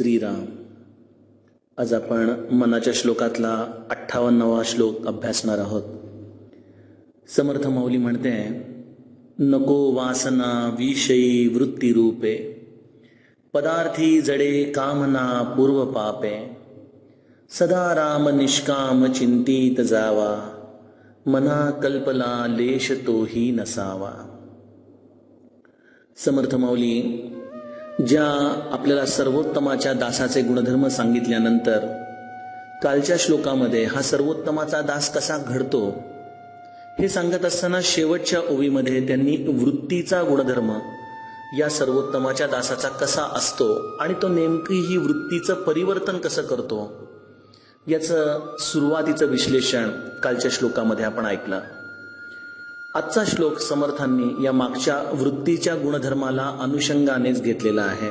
श्रीराम. आज आपण मनाच्या श्लोकातला अठ्ठावन्नावा श्लोक अभ्यासणार आहोत. समर्थ माऊली म्हणते नको वासना विषयी वृत्ती रूपे पदार्थी जडे कामना पूर्व पापे. सदा राम निष्काम चिंतित जावा. मना कल्पला लेश तोही नसावा. समर्थ माऊली ज्या आपल्याला सर्वोत्तमाच्या दासाचे गुणधर्म सांगितल्यानंतर कालच्या श्लोकामध्ये हा सर्वोत्तमाचा दास कसा घडतो हे सांगत असताना शेवटच्या ओवीमध्ये त्यांनी वृत्तीचा गुणधर्म या सर्वोत्तमाच्या दासाचा कसा असतो आणि तो नेमकी ही वृत्तीचं परिवर्तन कसं करतो याचं सुरुवातीचं विश्लेषण कालच्या श्लोकामध्ये आपण ऐकलं. आजचा श्लोक समर्थांनी या मागच्या वृत्तीच्या गुणधर्माला अनुषंगानेच घेतलेला आहे.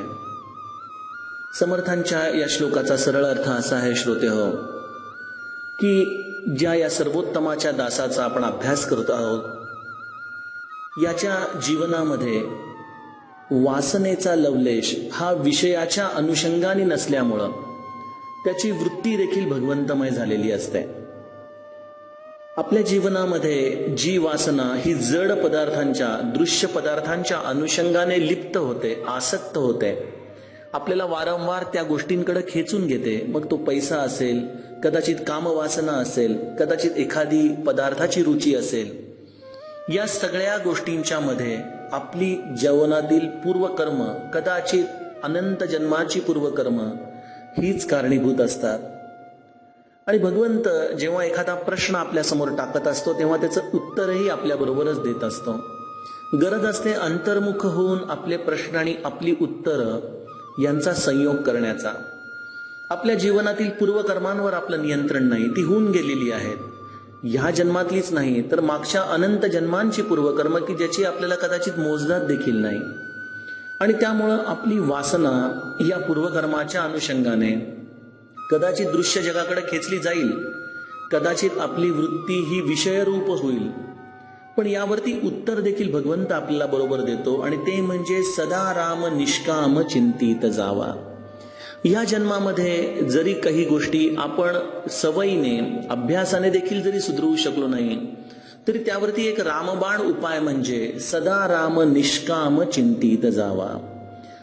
समर्थांच्या या श्लोकाचा सरळ अर्थ असा आहे श्रोते हो की ज्या या सर्वोत्तमाच्या दासाचा आपण अभ्यास करत आहोत याच्या जीवनामध्ये वासनेचा लवलेश हा विषयाच्या अनुषंगाने नसल्यामुळं त्याची वृत्ती देखील भगवंतमय झालेली असते. आपल्या जीवनामध्ये जी वासना ही जड पदार्थांच्या दृश्य पदार्थांच्या अनुषंगाने लिप्त होते आसक्त होते. आपल्याला वारंवार त्या गोष्टींकडे खेचून घेते. मग तो पैसा असेल कदाचित कामवासना असेल कदाचित एखादी पदार्थाची रुची असेल. या सगळ्या गोष्टींच्या मध्ये आपली जीवनातील पूर्वकर्म कदाचित अनंत जन्माची पूर्वकर्म हीच कारणीभूत असतात. आणि भगवंत जेव्हा एखादा प्रश्न आपल्यासमोर टाकत असतो तेव्हा त्याचं उत्तरही आपल्या बरोबरच देत असतो. गरज असते अंतर्मुख होऊन आपले प्रश्न आणि आपली उत्तरं यांचा संयोग करण्याचा. आपल्या जीवनातील पूर्वकर्मांवर आपलं नियंत्रण नाही ती होऊन गेलेली आहेत. ह्या जन्मातलीच नाही तर मागच्या अनंत जन्मांची पूर्वकर्म की ज्याची आपल्याला कदाचित मोजदात देखील नाही. आणि त्यामुळं आपली वासना या पूर्वकर्माच्या अनुषंगाने कदाचित दृश्य जगाकडे खेचली जाईल. कदाचित आपली वृत्ती ही विषयरूप होईल. पण यावरती उत्तर देखील भगवंत आपल्याला बरोबर देतो आणि ते म्हणजे सदा राम निष्काम चिंतित जावा. या जन्मामध्ये जरी काही गोष्टी आपण सवयीने अभ्यासाने देखील जरी सुधरवू शकलो नाही तरी त्यावरती एक रामबाण उपाय म्हणजे सदा राम निष्काम चिंतित जावा.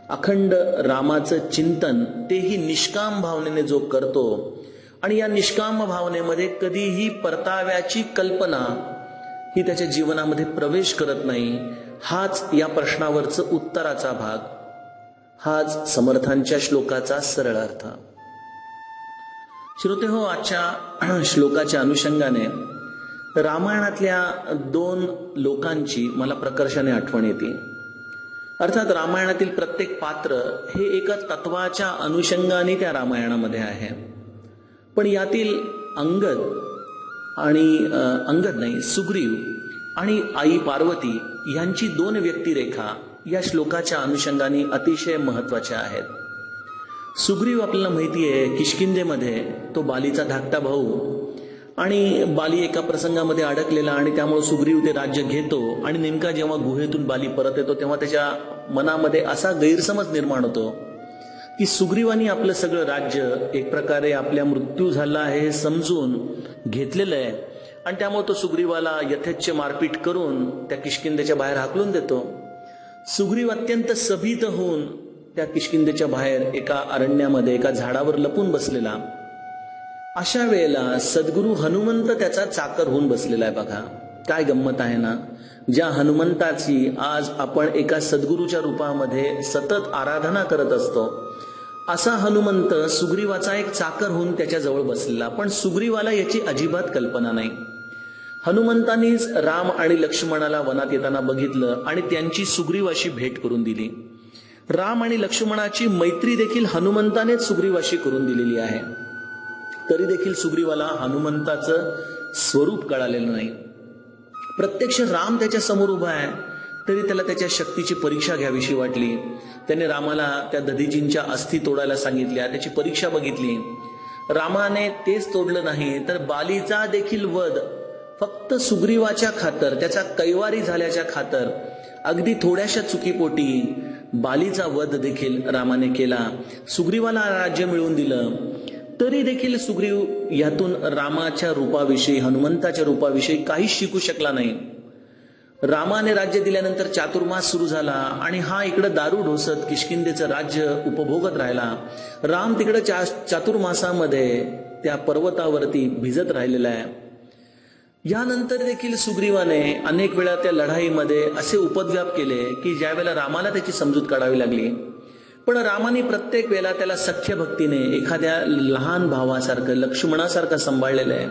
अखंड रामाचं चिंतन तेही निष्काम भावनेने जो करतो आणि या निष्काम भावनेमध्ये कधीही परताव्याची कल्पना ही त्याच्या जीवनामध्ये प्रवेश करत नाही हाच या प्रश्नावरचं उत्तराचा भाग. हाच समर्थांच्या श्लोकाचा सरळ अर्थ. श्रोते हो आजच्या श्लोकाच्या अनुषंगाने रामायणातल्या दोन लोकांची मला प्रकर्षाने आठवण येते. अर्थात रामायणातील प्रत्येक पात्र हे एका तत्वाच्या अनुषंगाने त्या रामायणामध्ये आहे. पण यातील अंगद आणि अंगद नाही सुग्रीव आणि आई पार्वती यांची दोन व्यक्तिरेखा या श्लोकाच्या अनुषंगाने अतिशय महत्त्वाच्या आहेत. सुग्रीव आपल्याला माहिती आहे किशकिंदेमध्ये तो बालीचा धाकटा भाऊ आणि बाली एका प्रसंगामध्ये अडकलेला आणि त्यामुळे सुग्रीव ते राज्य घेतो आणि नेमका जेव्हा गुहेतून बाली परत येतो तेव्हा त्याच्या मनामध्ये असा गैरसमज निर्माण होतो की सुग्रीवानी आपलं सगळं राज्य एक प्रकारे आपल्या मृत्यू झाला आहे हे समजून घेतलेलं आहे. आणि त्यामुळे तो सुग्रीवाला यथेच्छ मारपीट करून त्या किशकिंदेच्या बाहेर हाकलून देतो. सुग्रीव अत्यंत सभीत होऊन त्या किशकिंदेच्या बाहेर एका अरण्यामध्ये एका झाडावर लपून बसलेला. अशा वेळेला सद्गुरू हनुमंत त्याचा चाकर होऊन बसलेला आहे बघा. काय गंमत आहे ना? ज्या हनुमंताची आज आपण एका सद्गुरूच्या रूपामध्ये सतत आराधना करत असतो असा हनुमंत सुग्रीवाचा एक चाकर होऊन त्याच्याजवळ बसलेला. पण सुग्रीवाला याची अजिबात कल्पना नाही. हनुमंतानीच राम आणि लक्ष्मणाला वनात येताना बघितलं आणि त्यांची सुग्रीवाशी भेट करून दिली. राम आणि लक्ष्मणाची मैत्री देखील हनुमंतानेच सुग्रीवाशी करून दिलेली आहे. तरी देखील सुग्रीवाला हनुमंताचं स्वरूप कळालेलं नाही. प्रत्यक्ष राम त्याच्यासमोर उभा आहे तरी त्याला त्याच्या शक्तीची परीक्षा घ्यावीशी वाटली. त्याने रामाला त्या दधीजींच्या अस्थी तोडायला सांगितल्या त्याची परीक्षा बघितली. रामाने तेच तोडलं नाही तर बालीचा देखील वध फक्त सुग्रीवाच्या खातर त्याचा कैवारी झाल्याच्या खातर अगदी थोड्याशा चुकीपोटी बालीचा वध देखील रामाने केला. सुग्रीवाला राज्य मिळवून दिलं. तरी देखील सुग्रीव यातून रामाच्या रूपाविषयी हनुमंताच्या रूपाविषयी काहीच शिकू शकला नाही. रामाने राज्य दिल्यानंतर चातुर्मास सुरू झाला आणि हा इकडं दारू ढोसत किशकिंदेचं राज्य उपभोगत राहिला. राम तिकडं चा चातुर्मासामध्ये त्या पर्वतावरती भिजत राहिलेला आहे. यानंतर देखील सुग्रीवाने अनेक वेळा त्या लढाईमध्ये असे उपद्व्याप केले की ज्यावेळेला रामाला त्याची समजूत काढावी लागली पण रामाने प्रत्येक वेळेला त्याला सख्य भक्तीने एखाद्या लहान भावासारखं लक्ष्मणासारखं सांभाळलेलं आहे.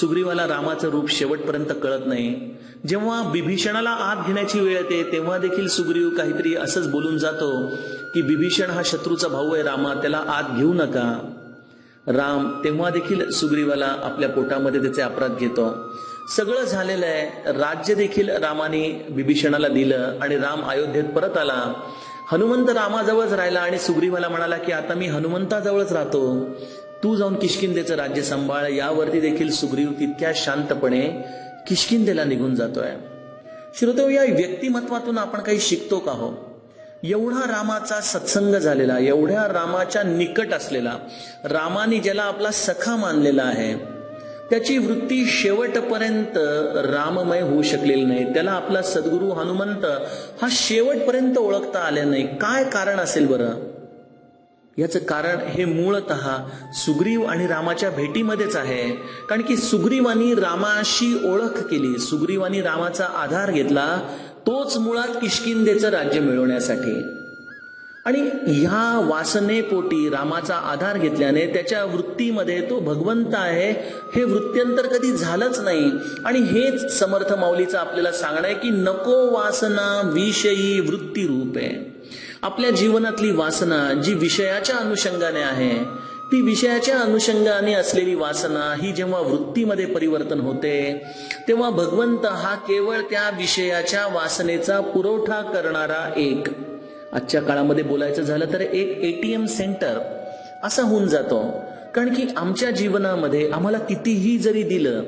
सुग्रीवाला रामाचं रूप शेवटपर्यंत कळत नाही. जेव्हा बिभीषणाला आत घेण्याची वेळ येते तेव्हा देखील सुग्रीव काहीतरी असंच बोलून जातो की बिभीषण हा शत्रूचा भाऊ आहे रामा त्याला आत घेऊ नका. राम तेव्हा देखील सुग्रीवाला आपल्या पोटामध्ये त्याचे अपराध घेतो. सगळं झालेलं आहे. राज्य देखील रामाने बिभीषणाला दिलं आणि राम अयोध्येत परत आला. हनुमंत रामाजवळच राहिला आणि सुग्रीवाला म्हणाला की आता मी हनुमंताजवळच राहतो. तू जाऊन किशकिंदेचं राज्य सांभाळ. यावरती देखील सुग्रीव तितक्या शांतपणे किशकिंदेला निघून जातोय. श्रोतो या व्यक्तिमत्वातून आपण काही शिकतो का हो? एवढा रामाचा सत्संग झालेला एवढ्या रामाच्या निकट असलेला रामाने ज्याला आपला सखा मानलेला आहे त्याची वृत्ती शेवटपर्यंत राममय होऊ शकलेली नाही. त्याला आपला सद्गुरू हनुमंत हा शेवटपर्यंत ओळखता आले नाही. काय कारण असेल बरं? याचं कारण हे मूळत सुग्रीव आणि रामाच्या भेटीमध्येच आहे. कारण की सुग्रीवानी रामाशी ओळख केली. सुग्रीवानी रामाचा आधार घेतला. तोच मुळात किशकिंदेचं राज्य मिळवण्यासाठी. आणि ह्या वासनेपोटी रामाचा आधार घेतल्याने त्याच्या वृत्तीमध्ये तो भगवंत आहे हे वृत्त्यंतर कधी झालंच नाही. आणि हेच समर्थ माऊलीचं आपल्याला सांगणं आहे की नको वासना विषयी वृत्ती रूप. आहे आपल्या जीवनातली वासना जी विषयाच्या अनुषंगाने आहे ती विषयाच्या अनुषंगाने असलेली वासना ही जेव्हा वृत्तीमध्ये परिवर्तन होते तेव्हा भगवंत हा केवळ त्या विषयाच्या वासनेचा पुरवठा करणारा एक आजच्या काळामध्ये बोलायचं झालं तर एक एटीएम सेंटर असा होऊन जातो. कारण की आमच्या जीवनामध्ये आम्हाला कितीही जरी दिलं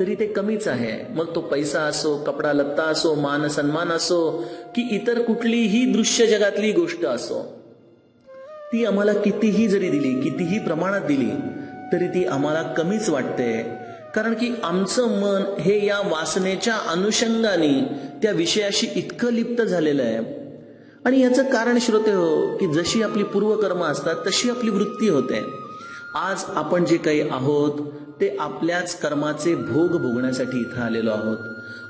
तरी ते कमीच आहे. मग तो पैसा असो कपडा लत्ता असो मान सन्मान असो की इतर कुठलीही दृश्य जगातली गोष्ट असो ती आम्हाला कितीही जरी दिली कितीही प्रमाणात दिली तरी ती आम्हाला कमीच वाटते. कारण की आमचं मन हे या वासनेच्या अनुषंगाने त्या विषयाशी इतकं लिप्त झालेलं आहे. आणि याचं कारण श्रोते हो की जशी आपली पूर्वकर्म असतात तशी आपली वृत्ती होते. आज आपण जे काही आहोत ते आपल्याच कर्माचे भोग भोगण्यासाठी इथं आलेलो आहोत.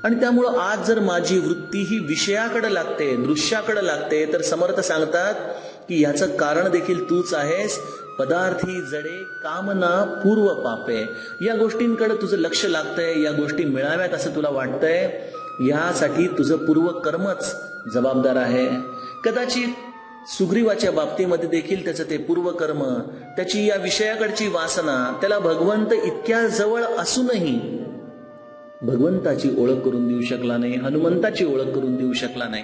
आणि त्यामुळं आज जर माझी वृत्ती ही विषयाकडे लागते दृश्याकडे लागते तर समर्थ सांगतात की याचं कारण देखील तूच आहेस. पदार्थी जडे कामना पूर्व पापे. या गोष्टींकडे तुझं लक्ष लागतंय या गोष्टी मिळाव्यात असं तुला वाटतंय. यासाठी तुझं पूर्व कर्मच जबाबदार आहे. कदाचित सुग्रीवाच्या बाबतीमध्ये देखील त्याचं ते पूर्वकर्म त्याची या विषयाकडची वासना त्याला भगवंत इतक्या जवळ असूनही भगवंताची ओळख करून देऊ शकला नाही हनुमंताची ओळख करून देऊ शकला नाही.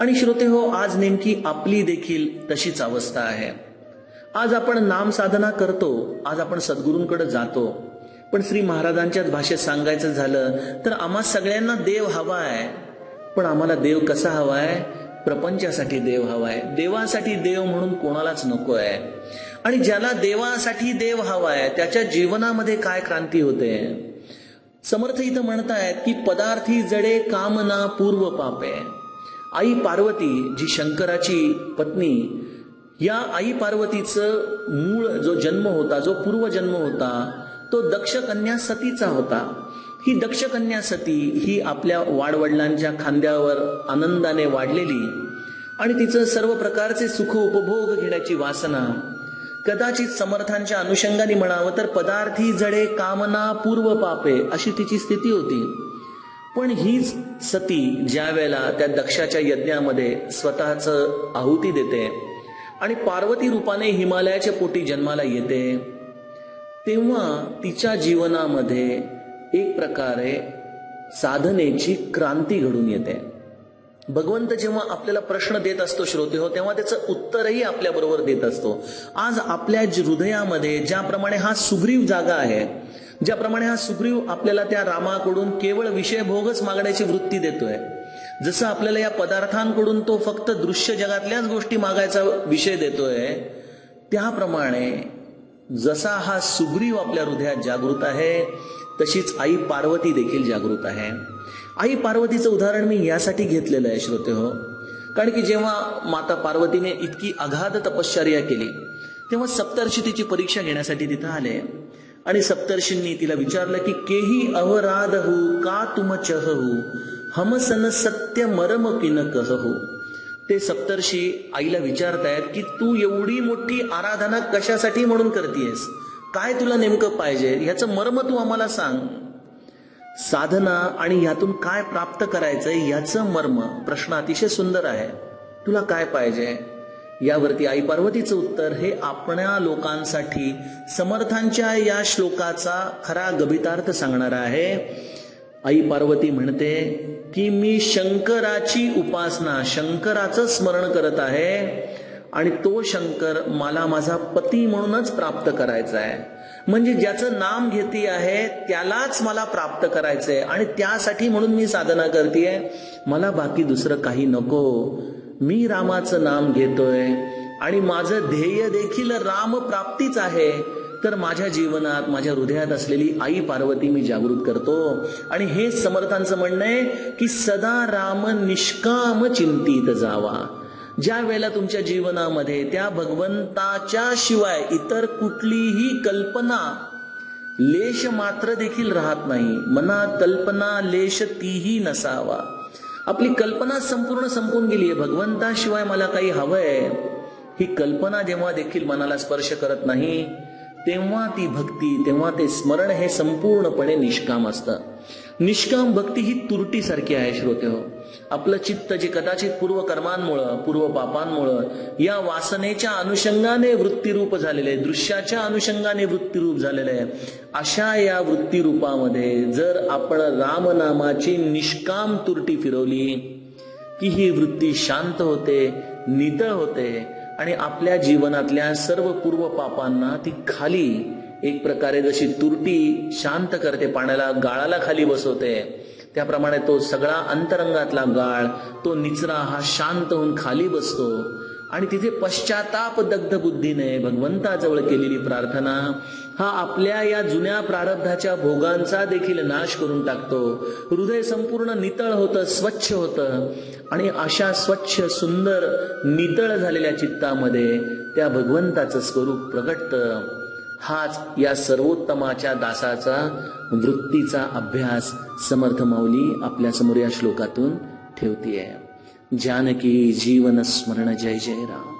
आणि श्रोते हो आज नेमकी आपली देखील तशीच अवस्था आहे. आज आपण नाम साधना करतो आज आपण सद्गुरूंकडे जातो. पण श्री महाराजांच्याच भाषेत सांगायचं झालं तर आम्हा सगळ्यांना देव हवा आहे पण आम्हाला देव कसा हवा आहे प्रपंचासाठी देव हवाय. देवासाठी देव म्हणून कोणालाच नको आहे आणि ज्याला देवासाठी देव हवाय त्याच्या जीवनामध्ये काय क्रांती होते? समर्थ इथं म्हणतायत की पदार्थी जडे कामना पूर्व पापे. आई पार्वती जी शंकराची पत्नी या आई पार्वतीचं मूळ जो जन्म होता जो पूर्वजन्म होता तो दक्ष कन्या सतीचा होता. ही दक्ष कन्या सती ही आपल्या वाडवडिलांच्या खांद्यावर आनंदाने वाढलेली आणि तिचं सर्व प्रकारचे सुख उपभोग घेण्याची वासना कदाचित समर्थांच्या अनुषंगाने म्हणावं तर पदार्थी जडे कामना पूर्व पापे अशी तिची स्थिती होती. पण हीच सती ज्या वेळेला त्या दक्षाच्या यज्ञामध्ये स्वतःच आहुती देते आणि पार्वती रूपाने हिमालयाच्या पोटी जन्माला येते तेव्हा तिच्या जीवनामध्ये एक प्रकारे साधनेची क्रांती घडून येते. भगवंत जेव्हा आपल्याला प्रश्न देत असतो श्रोते हो तेव्हा त्याचं उत्तरही आपल्या बरोबर देत असतो. आज आपल्या हृदयामध्ये ज्याप्रमाणे हा सुग्रीव जागा आहे ज्याप्रमाणे हा सुग्रीव आपल्याला त्या रामाकडून केवळ विषय भोगच मागण्याची वृत्ती देतोय जसं आपल्याला या पदार्थांकडून तो फक्त दृश्य जगातल्याच गोष्टी मागायचा विषय देतोय त्याप्रमाणे जसा हा सुग्रीव आपल्या हृदयात जागृत आहे तशीच आई पार्वती देखील जागृत आहे. आई पार्वतीचं उदाहरण मी यासाठी घेतलेलं आहे श्रोते हो. कारण की जेव्हा माता पार्वतीने इतकी अगाध तपश्चर्या केली तेव्हा सप्तर्षी तिची परीक्षा घेण्यासाठी तिथं आले आणि सप्तर्षींनी तिला विचारलं की केही अवराधहू का तुम चहू हमसन सत्य मरम किन कहू ते सप्तर्षी आईला विचारतायत की तू एवढी मोठी आराधना कशासाठी म्हणून करतेयस? काय तुला नेमकं पाहिजे? ह्याचं मर्म तू आम्हाला सांग. साधना आणि यातून काय प्राप्त करायचंय याचं मर्म प्रश्न अतिशय सुंदर आहे. तुला काय पाहिजे? यावरती आई पार्वतीचं उत्तर हे आपणा लोकांसाठी समर्थांच्या या श्लोकाचा खरा गभितार्थ सांगणार आहे. आई पार्वती म्हणते की मी शंकराची उपासना शंकराचं स्मरण करत आहे. आणि तो शंकर मला माझा पती म्हणूनच प्राप्त करायचा आहे म्हणजे ज्याचं नाम घेते आहे त्यालाच मला प्राप्त करायचंय. आणि त्यासाठी म्हणून मी साधना करतेय. मला बाकी दुसरं काही नको. मी रामाचं नाम घेतोय. आणि माझं ध्येय देखील राम प्राप्तीच आहे. तर माझ्या जीवनात माझ्या हृदयात असलेली आई पार्वती मी जागृत करतो. आणि हे समर्थांचं म्हणणं आहे की सदा राम निष्काम चिंतित जावा. ज्या वेळेला तुमच्या जीवनामध्ये त्या भगवंताच्या शिवाय इतर कुठलीही कल्पना लेश मात्र देखील राहत नाही. मनात कल्पना लेश तीही नसावा. आपली कल्पना संपूर्ण संपून गेली आहे. भगवंताशिवाय मला काही हवंय. ही कल्पना जेव्हा देखील मनाला स्पर्श करत नाही तेव्हा ती भक्ती तेव्हा ते स्मरण हे संपूर्णपणे निष्काम असतं. निष्काम भक्ती ही तुरटीसारखी आहे श्रोते हो. आपलं चित्त जे कदाचित पूर्व कर्मांमुळं पूर्व पापांमुळं या वासनेच्या अनुषंगाने वृत्तीरूप झालेले आहे दृश्याच्या अनुषंगाने वृत्तीरूप झालेले आहे. अशा या वृत्तीरूपामध्ये जर आपण रामनामाची निष्काम तुरटी फिरवली की ही वृत्ती शांत होते नितळ होते आणि आपल्या जीवनातल्या सर्व पूर्व पापांना ती खाली एक प्रकारे जशी तुरटी शांत करते पाण्याला गाळाला खाली बसवते त्याप्रमाणे तो सगळा अंतरंगातला गाळ तो निचरा हा शांत होऊन खाली बसतो. आणि तिथे पश्चाताप दग्ध बुद्धीने भगवंताजवळ केलेली प्रार्थना हा आपल्या या जुन्या प्रारब्धाच्या भोगांचा देखील नाश करून टाकतो. हृदय संपूर्ण नितळ होतं स्वच्छ होतं. आणि अशा स्वच्छ सुंदर नितळ झालेल्या चित्तामध्ये त्या भगवंताचं स्वरूप प्रगटतं. हाच या सर्वोत्तमाच्या दासाचा वृत्तीचा अभ्यास समर्थ माऊली आपल्यासमोर या श्लोकातून ठेवतीये. जानकी जीवन स्मरण जय जय राम.